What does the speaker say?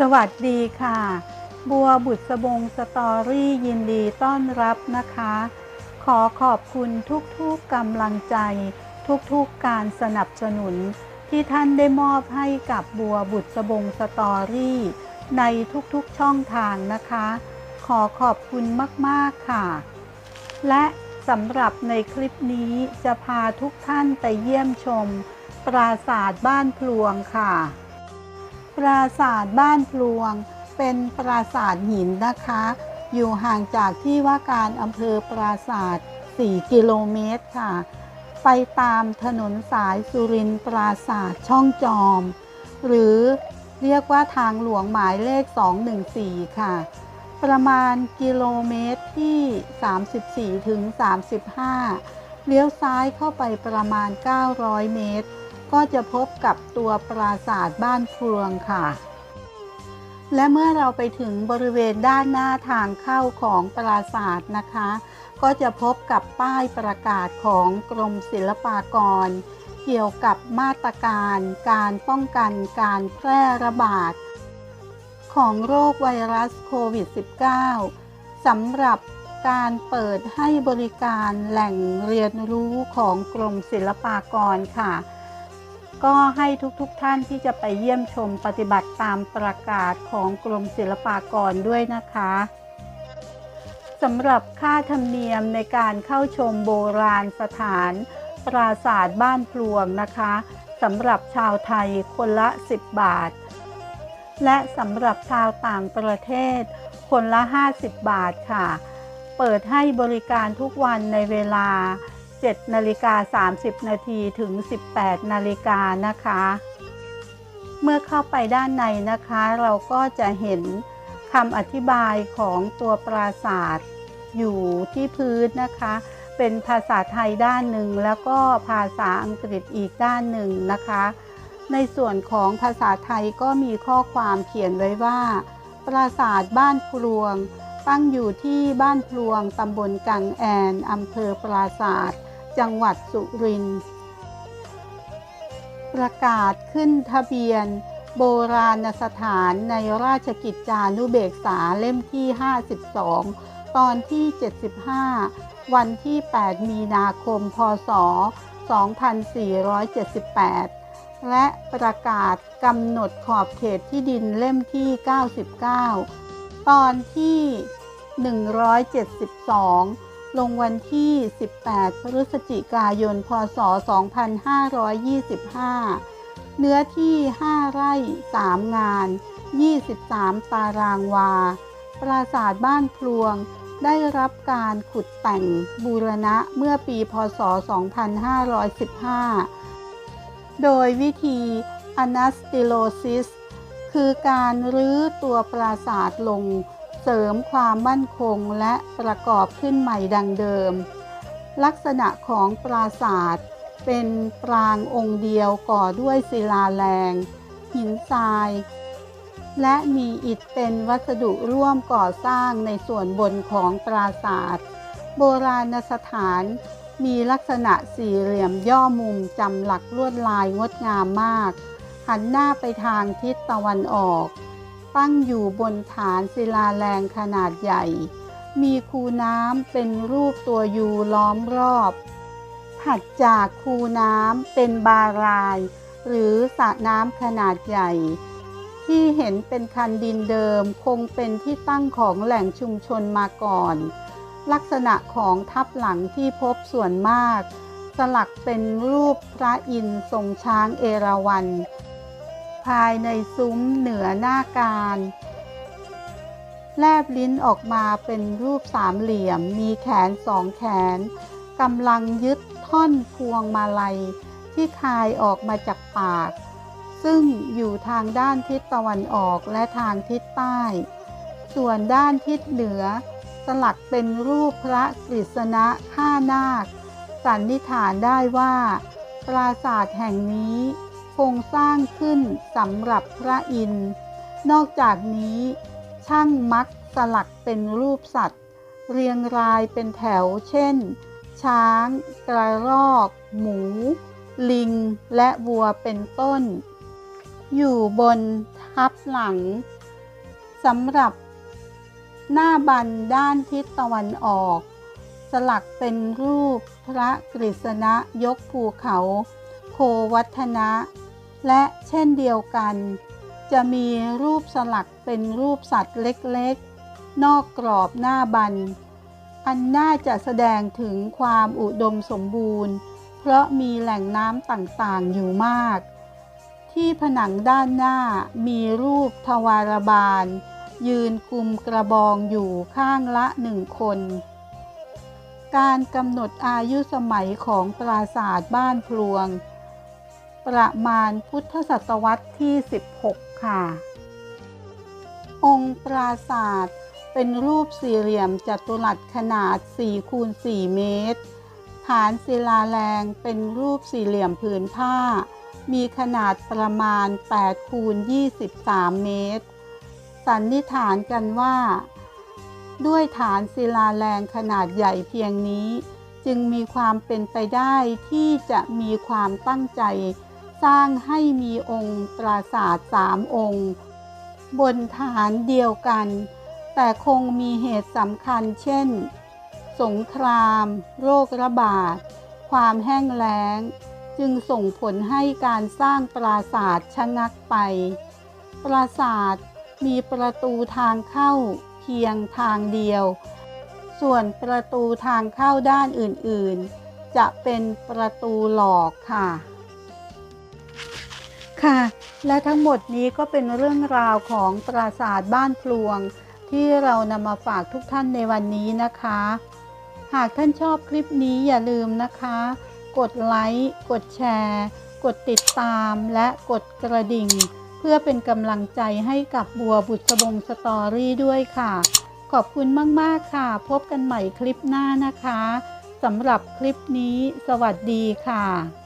สวัสดีค่ะ บัวบุษบงสตอรี่ยินดีต้อนรับนะคะ ขอขอบคุณทุกๆกกำลังใจ ทุกๆการสนับสนุน ที่ท่านได้มอบให้กับบัวบุษบงสตอรี่ ในทุกๆช่องทางนะคะ ขอขอบคุณมากๆค่ะ และสำหรับในคลิปนี้จะพาทุกท่านไปเยี่ยมชม ปราสาทบ้านพลวงค่ะ ปราสาทบ้านพลวง เป็นปราสาทหินนะคะ อยู่ห่างจากที่ว่าการอำเภอปราสาท 4 กิโลเมตรค่ะ ไปตามถนนสายสุรินทร์ปราสาทช่องจอม หรือเรียกว่าทางหลวงหมายเลข 214 ค่ะ ประมาณกิโลเมตรที่ 34 ถึง 35 เลี้ยวซ้ายเข้าไปประมาณ 900 เมตร ก็จะพบกับตัวปราสาทบ้านพวงค่ะ และเมื่อเราไปถึงบริเวณด้านหน้าทางเข้าของปราสาทนะคะ ก็จะพบกับป้ายประกาศของกรมศิลปากร เกี่ยวกับมาตรการการป้องกันการแพร่ระบาด ของโรคไวรัสโควิด -19 สำหรับการเปิดให้บริการแหล่งเรียนรู้ของกรมศิลปากรค่ะ ก็ให้ทุกๆทท่านที่จะไปเยี่ยมชมปฏิบัติตามประกาศของกรมศิลปากรด้วยนะคะสำหรับค่าธรรมเนียมในการเข้าชมโบราณสถานปราสาทบ้านพลวงนะคะสำหรับชาวไทยคนละ 10 บาท และสำหรับชาวต่างประเทศ คนละ 50 บาทค่ะ เปิดให้บริการทุกวันในเวลา 7นาฬิกา30นาทีถึง 18นาฬิกานะคะ เมื่อเข้าไปด้านในนะคะ เราก็จะเห็นคำอธิบายของตัวปราสาทอยู่ที่พื้นนะคะ เป็นภาษาไทยด้านหนึ่งแล้วก็ภาษาอังกฤษอีกด้านหนึ่งนะคะ ในส่วนของภาษาไทยก็มีข้อความเขียนไว้ว่า ปราสาทบ้านพลวงตั้งอยู่ที่บ้านพลวงตำบลกังแอนอำเภอปราสาท จังหวัดสุรินทร์ประกาศขึ้นทะเบียน โบราณสถานในราชกิจจานุเบกษาเล่มที่ 52 ตอนที่ 75 วันที่ 8 มีนาคม พศ 2478 และประกาศกำหนดขอบเขตที่ดินเล่มที่ 99 ตอนที่ 172 ลงวันที่ 18 พฤศจิกายน พศ 2525 เนื้อที่ 5 ไร่ 3 งาน 23 ตารางวา ปราสาทบ้านพลวง ได้รับการขุดแต่งบูรณะเมื่อปี พศ 2515 โดยวิธี anastilosis คือการรื้อตัวปราสาทลง เสริมความมั่นคงและประกอบขึ้นใหม่ดังเดิม ลักษณะของปราสาทเป็นปรางองค์เดียวก่อด้วยศิลาแรง หินทราย และมีอิฐเป็นวัสดุร่วมก่อสร้างในส่วนบนของปราสาทโบราณสถานมีลักษณะสี่เหลี่ยมย่อมุมจำหลักลวดลายงดงามมาก หันหน้าไปทางทิศตะวันออก ตั้งอยู่บนฐานศิลาแรงขนาดใหญ่ มีคูน้ำเป็นรูปตัวยูล้อมรอบ ถัดจากคูน้ำเป็นบาราย หรือสระน้ำขนาดใหญ่ ที่เห็นเป็นคันดินเดิมคงเป็นที่ตั้งของแหล่งชุมชนมาก่อน ลักษณะของทับหลังที่พบส่วนมาก สลักเป็นรูปพระอินทร์ทรงช้างเอราวัณ ภายในซุ้มเหนือหน้าการ แลบลิ้นออกมาเป็นรูปสามเหลี่ยม มีแขนสองแขนกำลังยึดท่อนพวงมาลัย ที่คายออกมาจากปาก ซึ่งอยู่ทางด้านทิศตะวันออกและทางทิศใต้ ส่วนด้านทิศเหนือ สลักเป็นรูปพระกฤษณะข้านาค สันนิษฐานได้ว่า ปราสาทแห่งนี้ ครงสร้างขึ้นสำหรับพระอินทร์ นอกจากนี้ ช่างมักสลักเป็นรูปสัตว์ เรียงรายเป็นแถวเช่น ช้าง กระรอก หมู ลิง และวัวเป็นต้น อยู่บนทับหลังสำหรับหน้าบันด้านทิศตะวันออก สลักเป็นรูปพระกฤษณะยกภูเขา โควัฒนะ และเช่นเดียวกัน จะมีรูปสลักเป็นรูปสัตว์เล็กๆ นอกกรอบหน้าบัน อันน่าจะแสดงถึงความอุดมสมบูรณ์ เพราะมีแหล่งน้ำต่างๆอยู่มาก ที่ผนังด้านหน้ามีรูปทวารบาล ยืนกลุ่มกระบองอยู่ข้างละหนึ่งคน การกำหนดอายุสมัยของปราสาทบ้านพลวง ประมาณพุทธศตวรรษที่ 16 ค่ะ องค์ปราสาทเป็นรูปสี่เหลี่ยมจัตุรัสขนาด4คูณ4เมตร ฐานศิลาแรงเป็นรูปสี่เหลี่ยมผืนผ้า มีขนาดประมาณ8คูณ23 เมตร สันนิษฐานกันว่า ด้วยฐานศิลาแรงขนาดใหญ่เพียงนี้ จึงมีความเป็นไปได้ที่จะมีความตั้งใจ สร้างให้มีองค์ปราสาทสามองค์ บนฐานเดียวกัน แต่คงมีเหตุสำคัญเช่น สงคราม โรคระบาด ความแห้งแล้ง จึงส่งผลให้การสร้างปราสาทชะงักไป ปราสาทมีประตูทางเข้าเพียงทางเดียว ส่วนประตูทางเข้าด้านอื่นๆ จะเป็นประตูหลอกค่ะ ค่ะ และทั้งหมดนี้ก็เป็นเรื่องราวของปราสาทบ้านพลวง ที่เรานำมาฝากทุกท่านในวันนี้นะคะ หากท่านชอบคลิปนี้อย่าลืมนะคะ กดไลค์กดแชร์ กดติดตามและกดกระดิ่ง เพื่อเป็นกำลังใจให้กับบัวบุษบงสตอรี่ด้วยค่ะ ขอบคุณมาก ๆ ค่ะ พบกันใหม่คลิปหน้านะคะสำหรับคลิปนี้ สวัสดีค่ะ